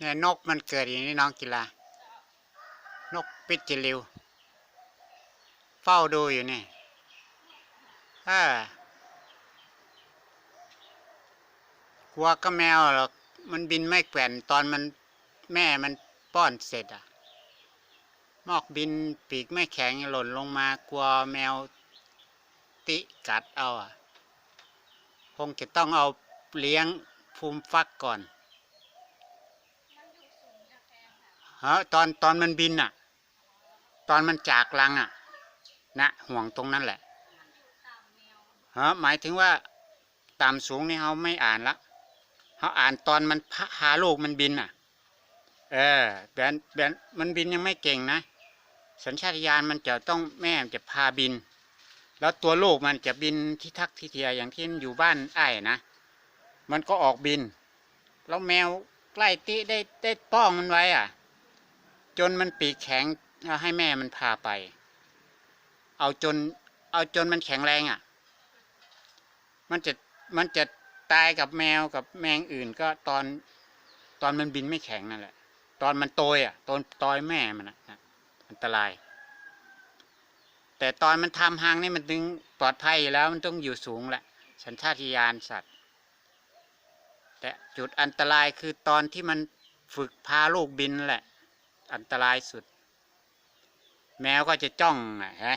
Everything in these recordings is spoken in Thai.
เนี่ยนกมันเกิดอย่างนี้น้องกีฬานกปิดจิลิว เฝ้าดูอยู่นี่เออกลัวก็แมวหรอกมันบินไม่แกว่นตอนมันแม่มันป้อนเสร็จอะมอกบินปีกไม่แข็งหล่นลงมากลัวแมวติกัดเอาอะคงจะต้องเอาเลี้ยงภูมิฟักก่อน ฮะตอนตอนมันบินอะ ตอนมันจากรังอะ นะห่วงตรงนั้นแหละฮะหมายถึงว่าต่ำสูงนี่เขาไม่อ่านละเขาอ่านตอนมันพาหาลูกมันบินอะ เออแบนแบนมันบินยังไม่เก่งนะ สัญชาตญาณมันจะต้องแม่จะพาบิน แล้วตัวลูกมันจะบินที่ทักที่เทียอย่างที่มันอยู่บ้านไอ้นะ มันก็ออกบิน แล้วแมวใกล้ติได้ได้ป้องมันไว้อะ จนมันปีกแข็งแล้วให้แม่มันพาไป เอาจน เอาจนมันแข็งแรงอะ มันจะมันจะตายกับแมวกับแมงอื่นก็ตอนตอนมันบินไม่แข็งนั่นแหละ ตอนมันโตยอะตอนตอยแม่มันอะนะอันตราย แต่ตอนมันทำหางนี่มันถึงปลอดภัยอยู่แล้วมันต้องอยู่สูงแหละสัญชาตญาณสัตว์ แต่จุดอันตรายคือตอนที่มันฝึกพาลูกบินแหละ อันตรายสุด แมวก็จะจ้องนะฮะ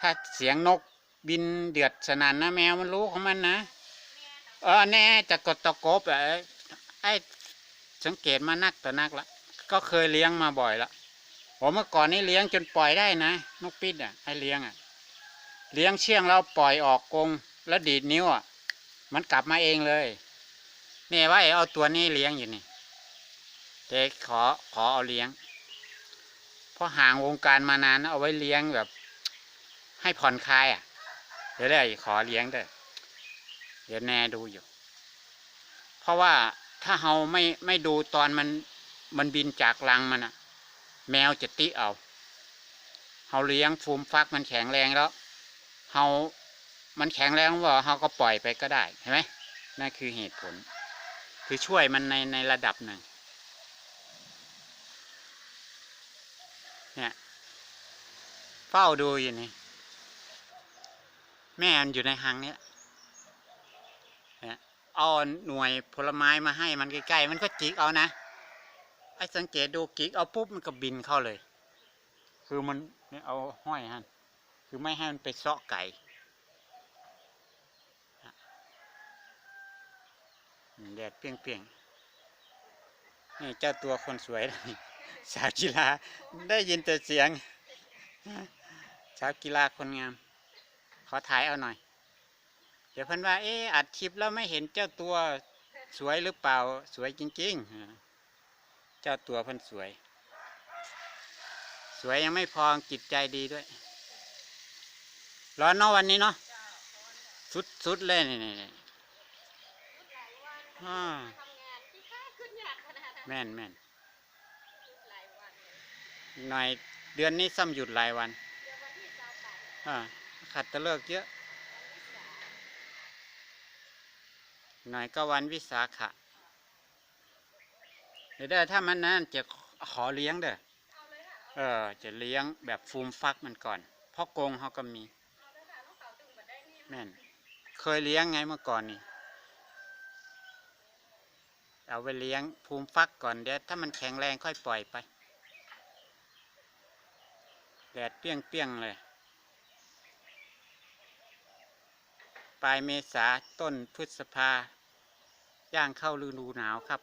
ถ้าเสียงนกบินเดือดสนั่นนะแมวมันรู้ของมันนะเออแน่จะกดตะกบอะไอ้สังเกตมานักต่อนักละก็เคยเลี้ยงมาบ่อยละผมเมื่อก่อนนี่เลี้ยงจนปล่อยได้นะนกปิดอะให้เลี้ยงอะ เลี้ยงเชี่ยงแล้วปล่อยออกกรงแล้วดีดนิ้วอะ มันกลับมาเองเลยนี่ว่าไอ้เอาตัวนี้เลี้ยงอยู่นี่เด็กขอขอเอาเลี้ยง เพราะห่างวงการมานานเอาไว้เลี้ยงแบบ ให้ผ่อนคลายอะ เดี๋ยวได้ขอเลี้ยงเด้อเดี๋ยวแน่ดูอยู่ เพราะว่าถ้าเราไม่ไม่ดูตอนมันมันบินจากรังมันอะ แมวจะติเอาเราเลี้ยงฟูมฟักมันแข็งแรงแล้วเรามันแข็งแรงว่าเราก็ปล่อยไปก็ได้เห็นไหมนั่นคือเหตุผล คือช่วยมันในในระดับหนึ่ง เนี่ยเฝ้าดูอยู่นี่แม่มันอยู่ในหังนี้แหละเนี่ยเอาหน่วยผลไม้มาให้มันใกล้ๆมันก็จิกเอานะไอ้สังเกตดูกิกเอาปุ๊บมันก็บินเข้าเลย คือมันเนี่ยเอาห้อยฮะคือไม่ให้มันไปเซาะไก่แดดเปรี้ยงๆนี่เจ้าตัวคนสวยนี่ สาวกีฬาได้ยินแต่เสียงสาวกีฬาคนงาม ขอถ่ายเอาหน่อย เดี๋ยวเพิ่นว่า เอ๊ะอัดคลิปแล้วไม่เห็นเจ้าตัวสวยหรือเปล่าสวยจริงๆ เจ้าตัวเพิ่นสวย สวยยังไม่พอจิตใจดีด้วย ร้อนเนาะวันนี้เนาะสุดสุดเลยนี่นี่นี่อ่าทำงานที่ค่าขึ้นยากขนาดนั้นแม่นแม่นหลายวันอีก หน่อยเดือนนี้ซ้ำหยุดหลายวันเดี๋ยววันที่เจ้าไปอ่าขัดตะเลิกเยอะ หน่อยก็วันวิสาขะเดี๋ยวเด้อถ้ามันนั้นจะขอเลี้ยงเด้อเอาเลยค่ะเออ จะเลี้ยงแบบฟูมฟักมันก่อนเพราะกงเขาก็มีเอาเลยค่ะน้องเต่าตึงมาได้นี่แม่นเคยเลี้ยงไงเมื่อก่อนนี่ เอาไปเลี้ยงภูมิฟักก่อนเดี๋ยวถ้ามันแข็งแรงค่อยปล่อยไป แดดเปี้ยงๆเลย ปลายเมษาต้นพฤษภาย่างเข้าฤดูหนาวครับ